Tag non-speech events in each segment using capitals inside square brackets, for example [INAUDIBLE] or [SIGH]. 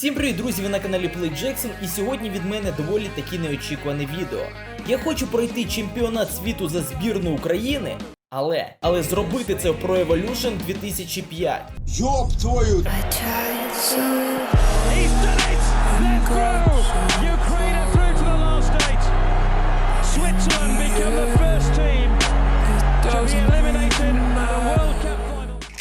Всім привіт, друзі! Ви на каналі Play Jackson і сьогодні від мене доволі таки неочікуване відео. Я хочу пройти чемпіонат світу за збірну України, але але зробити це в Pro Evolution 2005. Йоп твою!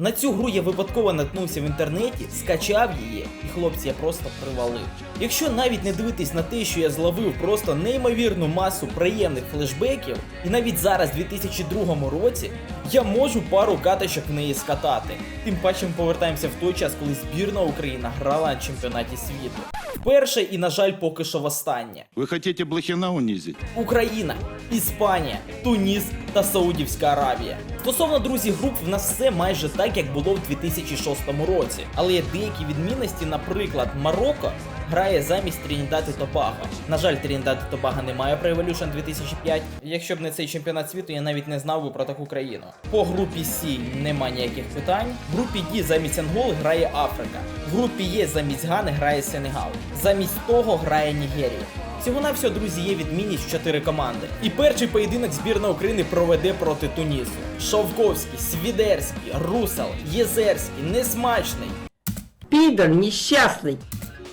На цю гру я випадково наткнувся в інтернеті, скачав її, і хлопці я просто привалив. Якщо навіть не дивитись на те, що я зловив просто неймовірну масу приємних флешбеків, і навіть зараз, в 2002 році, я можу пару каточок в неї скатати. Тим паче ми повертаємося в той час, коли збірна Україна грала на чемпіонаті світу. Вперше і, на жаль, поки що востаннє. Вы хотите Блохина унизить? Україна, Іспанія, Туніс та Саудівська Аравія. Стосовно друзі груп, в нас все майже так, як було в 2006 році. Але є деякі відмінності, наприклад, Марокко грає замість Трінідад і Тобаго. На жаль, Трінідад і Тобаго немає про Evolution 2005. Якщо б не цей чемпіонат світу, я навіть не знав би про таку країну. По групі С нема ніяких питань. В групі Д замість Анголи грає Африка. В групі Є замість Гани грає Сенегал. Замість того грає Нігерія. Всього на всього, друзі, є відмінність в 4 команди. І перший поєдинок збірна України проведе проти Тунісу. Шовковський, Свідерський, Русал, Єзерський, Несмачний, Підор нещасний.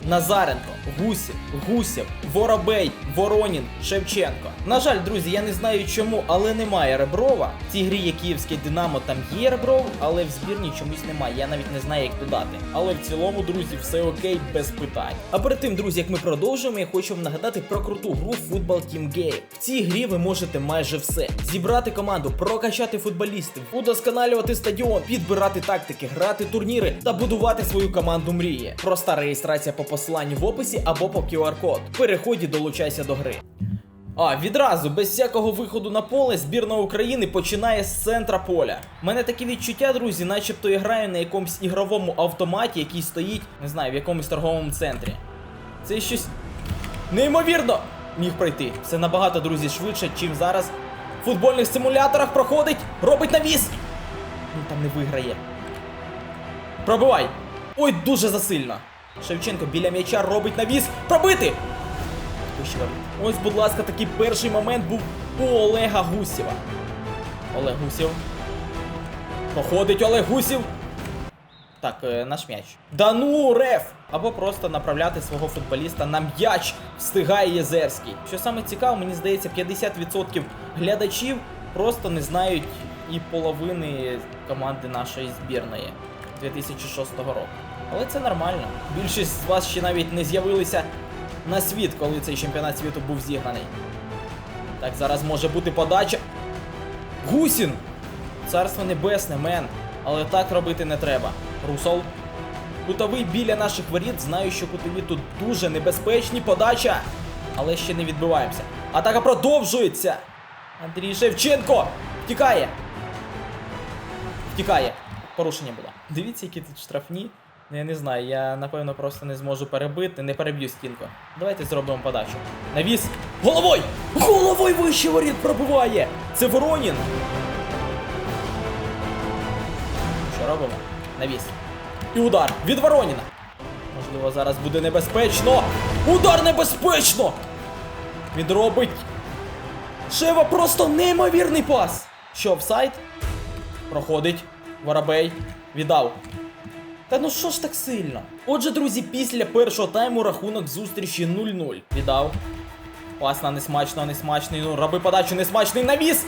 Назаренко, Гусів, Гусєв, Воробей, Воронін, Шевченко. На жаль, друзі, я не знаю чому, але немає Реброва. В цій грі є київське Динамо, там є Ребров, але в збірні чомусь немає. Я навіть не знаю, як додати. Але в цілому, друзі, все окей, без питань. А перед тим, друзі, як ми продовжуємо, я хочу вам нагадати про круту гру Football Team Game. В цій грі ви можете майже все: зібрати команду, прокачати футболістів, удосконалювати стадіон, підбирати тактики, грати турніри та будувати свою команду мрії. Проста реєстрація по посиланню в описі або по QR-код. Переходь і долучайся до гри. А, відразу, без всякого виходу на поле, збірна України починає з центра поля. У мене таке відчуття, друзі, начебто я граю на якомусь ігровому автоматі, який стоїть, не знаю, в якомусь торговому центрі. Це щось неймовірно міг пройти. Все набагато, друзі, швидше, чим зараз. В футбольних симуляторах проходить, робить навіс. Ну там не виграє. Пробивай! Ой, дуже засильно. Шевченко біля м'яча робить навіс. Пробити! Ось, будь ласка, такий перший момент був у Олега Гусєва. Олег Гусєв. Походить Олег Гусєв. Так, е, наш м'яч. Да ну, реф! Або просто направляти свого футболіста на м'яч встигає Єзерський. Що саме цікаво, мені здається, 50% глядачів просто не знають і половини команди нашої збірної 2006 року. Але це нормально. Більшість з вас ще навіть не з'явилися на світ, коли цей чемпіонат світу був зіграний. Так, зараз може бути подача. Гусін! Царство небесне, мен. Але так робити не треба. Русол. Кутовий біля наших воріт. Знаю, що кутові тут дуже небезпечні. Подача. Але ще не відбиваємося. Атака продовжується. Андрій Шевченко втікає. Втікає. Порушення було. Дивіться, які тут штрафні. Ну, Я не знаю, я напевно просто не зможу перебити, не переб'ю стінку. Давайте зробимо подачу. Навіс. Головой! Головой вище воріт пробиває! Це Воронін! Що робимо? Навіс. І удар від Вороніна. Можливо, зараз буде небезпечно. Удар небезпечно! Він робить. Шева просто неймовірний пас. Що, офсайд? Проходить. Воробей. Віддав. Та ну що ж так сильно? Отже, друзі, після першого тайму рахунок зустрічі 0-0. Віддав. Пас на несмачно, несмачний. Ну, роби подачу, несмачний навіс!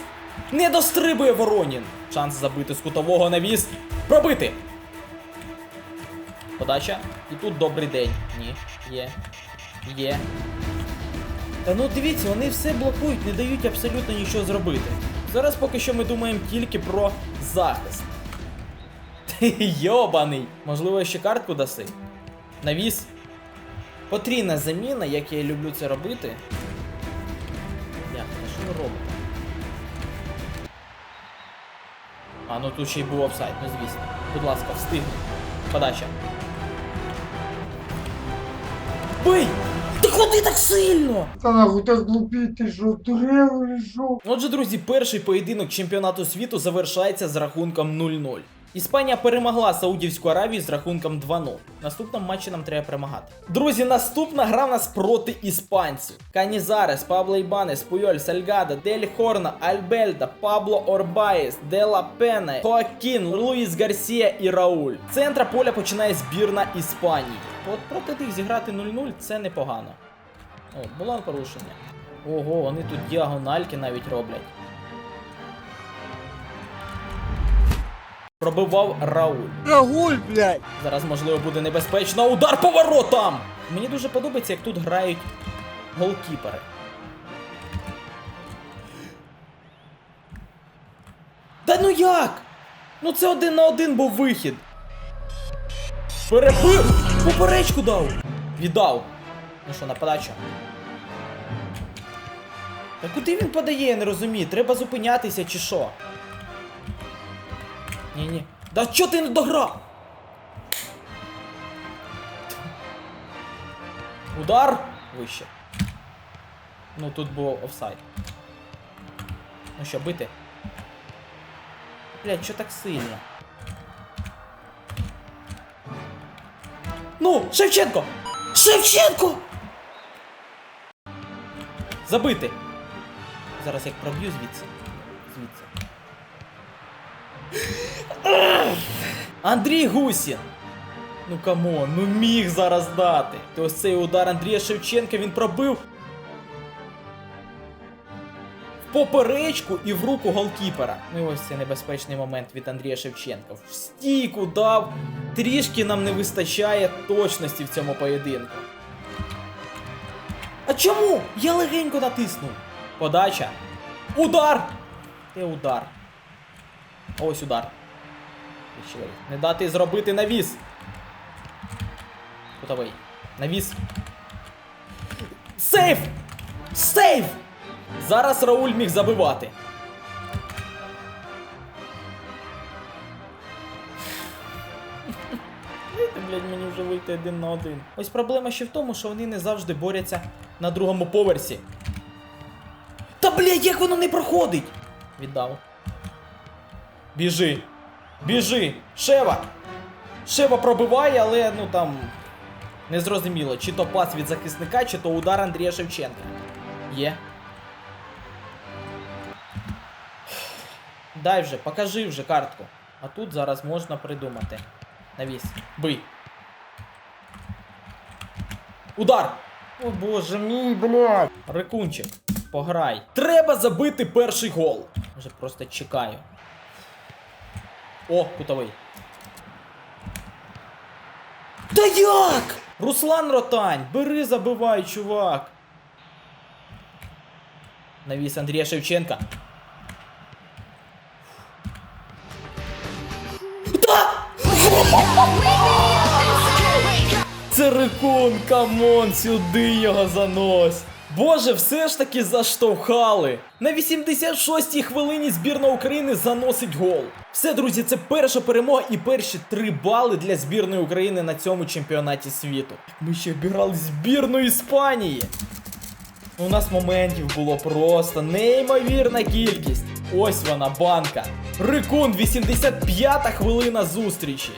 Не дострибує Воронін. Шанс забити з кутового навіс. Пробити! Подача. І тут добрий день. Ні. Є. Є. Та ну дивіться, вони все блокують, не дають абсолютно нічого зробити. Зараз поки що ми думаємо тільки про захист. [LAUGHS] Йобаний! Можливо, ще картку даси? Навіс. Потрійна заміна, як я і люблю це робити. Як, що ви робите? А, ну тут ще й був офсайд, ну звісно. Будь ласка, встигни. Подача. Бий! Ти куди так сильно? Та нахуй так глупіть, ти що, дурив що? Отже, друзі, перший поєдинок чемпіонату світу завершається з рахунком 0-0. Іспанія перемогла Саудівську Аравію з рахунком 2-0. В наступному матчі нам треба перемагати. Друзі, наступна гра в нас проти іспанців. Канізарес, Пабло Ібанес, Пуйоль, Сальгада, Дель Хорна, Альбельда, Пабло Орбаєс, Дела Пене, Хоакін, Луїс Гарсія і Рауль. Центра поля починає збірна Іспанії. От проти них зіграти 0-0 це непогано. О, було порушення. Ого, вони тут діагональки навіть роблять. Пробивав Рауль. Рагуль, блядь! Зараз, можливо, буде небезпечно. Удар по воротам! Мені дуже подобається, як тут грають голкіпери. Та ну як? Ну це один на один був вихід. Перебив! Поперечку дав! Віддав. Ну що, на подачу? Та куди він подає, я не розумію. Треба зупинятися чи що? Ні-ні. Да чо ти не дограв? Удар вище. Ну тут було офсайд. Ну що, бити? Блять, що так сильно? Ну, Шевченко! Шевченко! Забити! Зараз як проб'ю. Звідси. Андрій Гусін! Ну камон, ну міг зараз дати. То ось цей удар Андрія Шевченка він пробив в поперечку і в руку голкіпера. Ну і ось цей небезпечний момент від Андрія Шевченка. В стійку дав. Трішки нам не вистачає точності в цьому поєдинку. А чому? Я легенько натиснув. Подача. Удар! Де удар? Ось удар. Воріт. Не дати зробити навіс. Кутовий. Навіс. Сейф! Сейф! Зараз Рауль міг забивати. Блядь, мені вже вийти один на один. Ось проблема ще в тому, що вони не завжди борються на другому поверсі. Та блядь, як воно не проходить? Віддав. Біжи. Біжи. Шева. Шева пробиває, але ну там. Незрозуміло, чи то пас від захисника, чи то удар Андрія Шевченка. Є. Дай вже, покажи вже картку. А тут зараз можна придумати. Навіс. Бий. Удар! О боже мій, блядь! Рикунчик, пограй. Треба забити перший гол. Вже просто чекаю. О, кутовий. Та як? Руслан Ротань, бери, забивай, чувак. Навіс Андрія Шевченка. Це рекун, камон, сюди його занось. Боже, все ж таки заштовхали. На 86-й хвилині збірна України заносить гол. Все, друзі, це перша перемога і перші три бали для збірної України на цьому чемпіонаті світу. Ми ще обіграли збірну Іспанії. У нас моментів було просто неймовірна кількість. Ось вона, банка. Рикун, 85-та хвилина зустрічі.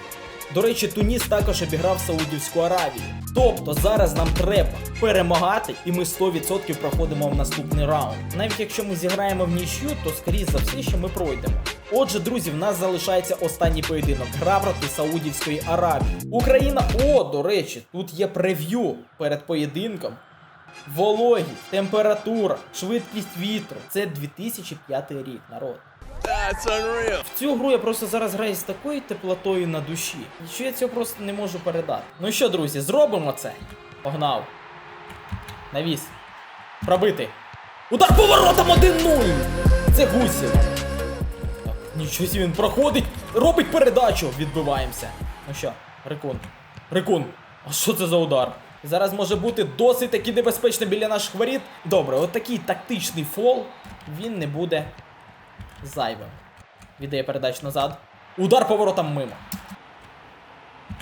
До речі, Туніс також обіграв Саудівську Аравію. Тобто зараз нам треба перемагати, і ми 100% проходимо в наступний раунд. Навіть якщо ми зіграємо в нічю, то скоріш за все, що ми пройдемо. Отже, друзі, в нас залишається останній поєдинок гра проти Саудівської Аравії. Україна, о, до речі, тут є прев'ю перед поєдинком. Вологість, температура, швидкість вітру. Це 2005 рік, народ. В цю гру я просто зараз граю з такою теплотою на душі, що я цього просто не можу передати. Ну що, друзі, зробимо це. Погнав. Навіс. Пробити. Удар поворотом 1-0! Це Гусєв. Так, Нічого собі він проходить, робить передачу. Відбиваємося. Ну що, Рикун. Рикун. А що це за удар? Зараз може бути досить таки небезпечно біля наших воріт. Добре, от такий тактичний фол, він не буде зайвим. Віддає передачу назад. Удар поворотом мимо.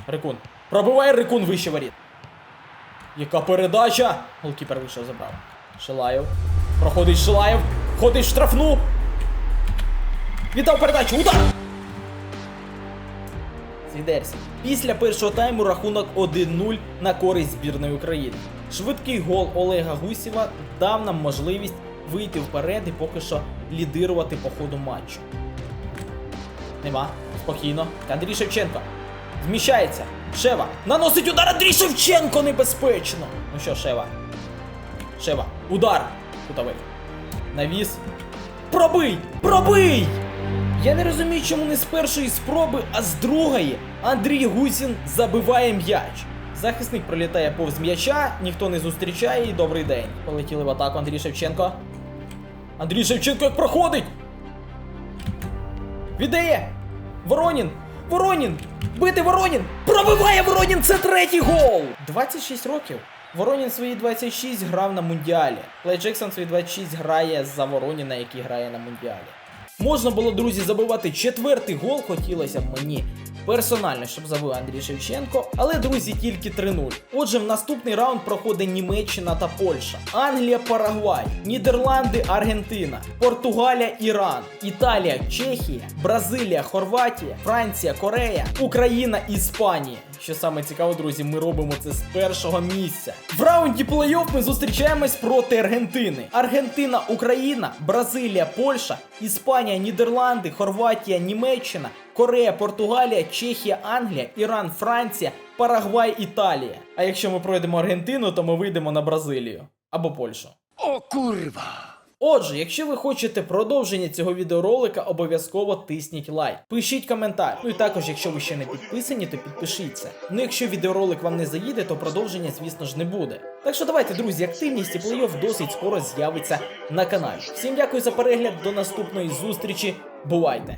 Рикун. Пробиває Рикун вище воріт. Яка передача? Голкіпер вийшов, забрав. Шилаєв. Проходить Шилаєв. Ходить в штрафну. Віддав передачу. Удар! Лідерсі. Після першого тайму рахунок 1-0 на користь збірної України. Швидкий гол Олега Гусєва дав нам можливість вийти вперед і поки що лідирувати по ходу матчу. Нема. Спокійно. Андрій Шевченко. Зміщається. Шева. Наносить удар Андрій Шевченко небезпечно. Ну що, Шева? Шева. Удар. Кутовий. Навіс. Пробий! Пробий! Я не розумію, чому не з першої спроби, а з другої Андрій Гусін забиває м'яч. Захисник пролітає повз м'яча, ніхто не зустрічає і добрий день. Полетіли в атаку Андрій Шевченко. Андрій Шевченко як проходить! Віддає! Воронін! Воронін! Бити Воронін! Пробиває Воронін! Це третій гол! 26 років. Воронін свої 26 грав на Мундіалі. Клей Джексон свої 26 грає за Вороніна, який грає на Мундіалі. Можна було, друзі, забивати четвертий гол, хотілося б мені персонально, щоб забив Андрій Шевченко. Але, друзі, тільки 3-0. Отже, в наступний раунд проходить Німеччина та Польща, Англія, Парагвай, Нідерланди, Аргентина, Португалія, Іран, Італія, Чехія, Бразилія, Хорватія, Франція, Корея, Україна, Іспанія. Що саме цікаво, друзі, ми робимо це з першого місця. В раунді плей-офф ми зустрічаємось проти Аргентини. Аргентина, Україна, Бразилія, Польща, Іспанія, Нідерланди, Хорватія, Німеччина, Корея, Португалія, Чехія, Англія, Іран, Франція, Парагвай, Італія. А якщо ми пройдемо Аргентину, то ми вийдемо на Бразилію або Польщу. О, курва! Отже, якщо ви хочете продовження цього відеоролика, обов'язково тисніть лайк. Пишіть коментар. Ну і також, якщо ви ще не підписані, то підпишіться. Ну якщо відеоролик вам не заїде, то продовження, звісно ж, не буде. Так що давайте, друзі, активність і плей-офф досить скоро з'явиться на каналі. Всім дякую за перегляд, до наступної зустрічі. Бувайте!